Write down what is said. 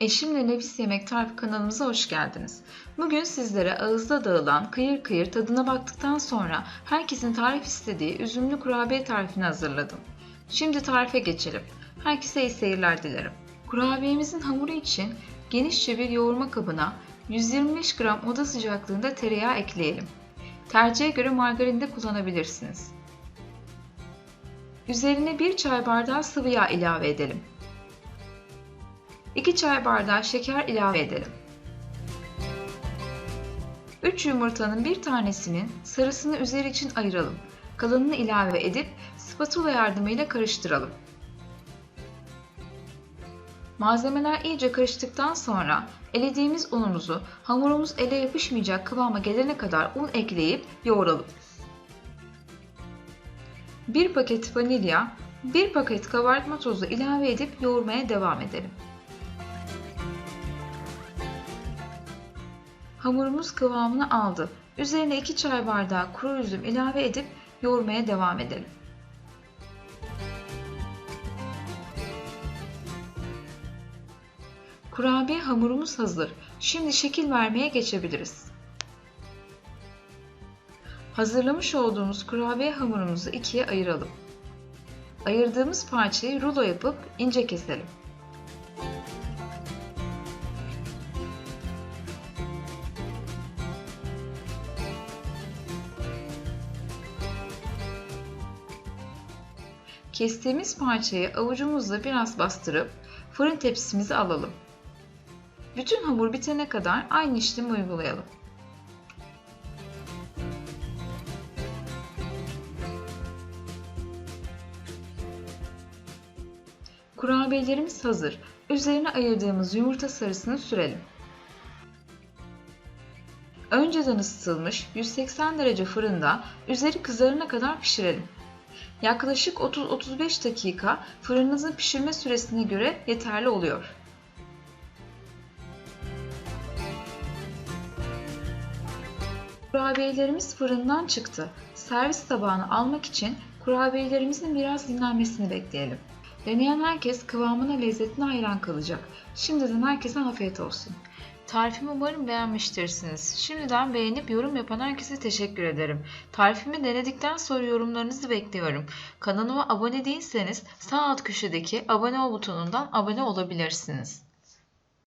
Eşimle Nefis Yemek Tarifi kanalımıza hoş geldiniz. Bugün sizlere ağızda dağılan, kıyır kıyır tadına baktıktan sonra herkesin tarif istediği üzümlü kurabiye tarifini hazırladım. Şimdi tarife geçelim. Herkese iyi seyirler dilerim. Kurabiyemizin hamuru için genişçe bir yoğurma kabına 125 gram oda sıcaklığında tereyağı ekleyelim. Tercihe göre margarin de kullanabilirsiniz. Üzerine 1 çay bardağı sıvı yağ ilave edelim. 2 çay bardağı şeker ilave edelim. 3 yumurtanın bir tanesinin sarısını üzeri için ayıralım. Kalanını ilave edip spatula yardımıyla karıştıralım. Malzemeler iyice karıştıktan sonra elediğimiz unumuzu hamurumuz ele yapışmayacak kıvama gelene kadar un ekleyip yoğuralım. 1 paket vanilya, 1 paket kabartma tozu ilave edip yoğurmaya devam edelim. Hamurumuz kıvamını aldı. Üzerine 2 çay bardağı kuru üzüm ilave edip yoğurmaya devam edelim. Kurabiye hamurumuz hazır. Şimdi şekil vermeye geçebiliriz. Hazırlamış olduğumuz kurabiye hamurumuzu ikiye ayıralım. Ayırdığımız parçayı rulo yapıp ince keselim. Kestiğimiz parçayı avucumuzla biraz bastırıp fırın tepsimize alalım. Bütün hamur bitene kadar aynı işlemi uygulayalım. Kurabiyelerimiz hazır. Üzerine ayırdığımız yumurta sarısını sürelim. Önceden ısıtılmış 180 derece fırında üzeri kızarana kadar pişirelim. Yaklaşık 30-35 dakika fırınınızın pişirme süresine göre yeterli oluyor. Kurabiyelerimiz fırından çıktı. Servis tabağına almak için kurabiyelerimizin biraz dinlenmesini bekleyelim. Deneyen herkes kıvamına lezzetine hayran kalacak. Şimdiden herkese afiyet olsun. Tarifimi umarım beğenmiştirsiniz. Şimdiden beğenip yorum yapan herkese teşekkür ederim. Tarifimi denedikten sonra yorumlarınızı bekliyorum. Kanalıma abone değilseniz sağ alt köşedeki abone ol butonundan abone olabilirsiniz.